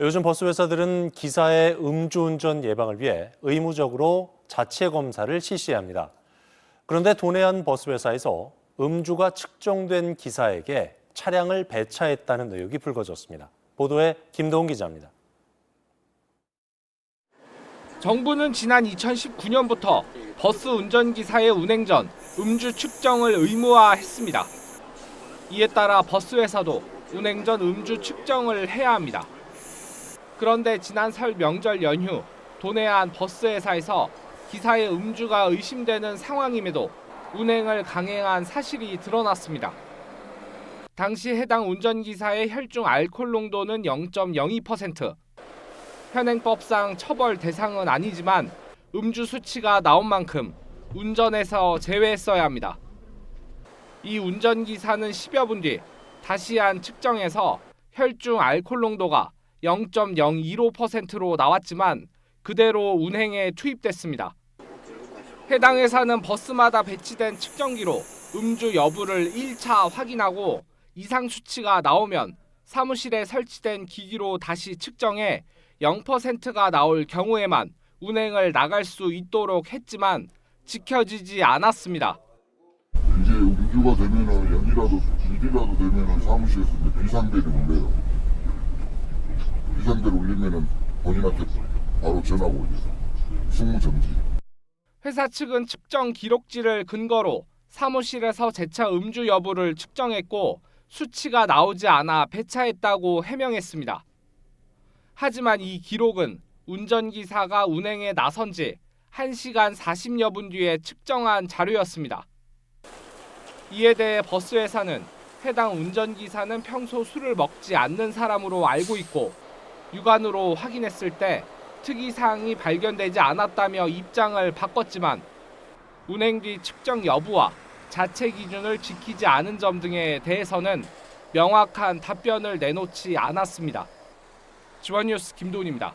요즘 버스 회사들은 기사의 음주운전 예방을 위해 의무적으로 자체 검사를 실시합니다. 그런데 도내 한 버스 회사에서 음주가 측정된 기사에게 차량을 배차했다는 의혹이 불거졌습니다. 보도에 김도훈 기자입니다. 정부는 지난 2019년부터 버스 운전기사의 운행 전 음주 측정을 의무화했습니다. 이에 따라 버스 회사도 운행 전 음주 측정을 해야 합니다. 그런데 지난 설 명절 연휴 도내 한 버스 회사에서 기사의 음주가 의심되는 상황임에도 운행을 강행한 사실이 드러났습니다. 당시 해당 운전기사의 혈중 알코올 농도는 0.02%, 현행법상 처벌 대상은 아니지만 음주 수치가 나온 만큼 운전에서 제외했어야 합니다. 이 운전기사는 10여 분 뒤 다시 한 측정에서 혈중 알코올 농도가 0.015%로 나왔지만 그대로 운행에 투입됐습니다. 해당 회사는 버스마다 배치된 측정기로 음주 여부를 1차 확인하고 이상 수치가 나오면 사무실에 설치된 기기로 다시 측정해 0%가 나올 경우에만 운행을 나갈 수 있도록 했지만 지켜지지 않았습니다. 이제 음주가 되면은 연이라도 일이라도 되면은 사무실에서 비상벨이 울려요. 비상벨 울리면은 본인한테 바로 전화가 오죠. 승무 정지. 회사 측은 측정 기록지를 근거로 사무실에서 재차 음주 여부를 측정했고 수치가 나오지 않아 배차했다고 해명했습니다. 하지만 이 기록은 운전기사가 운행에 나선 지 1시간 40여 분 뒤에 측정한 자료였습니다. 이에 대해 버스 회사는 해당 운전기사는 평소 술을 먹지 않는 사람으로 알고 있고 육안으로 확인했을 때 특이사항이 발견되지 않았다며 입장을 바꿨지만 운행 뒤 측정 여부와 자체 기준을 지키지 않은 점 등에 대해서는 명확한 답변을 내놓지 않았습니다. 지원뉴스 김도훈입니다.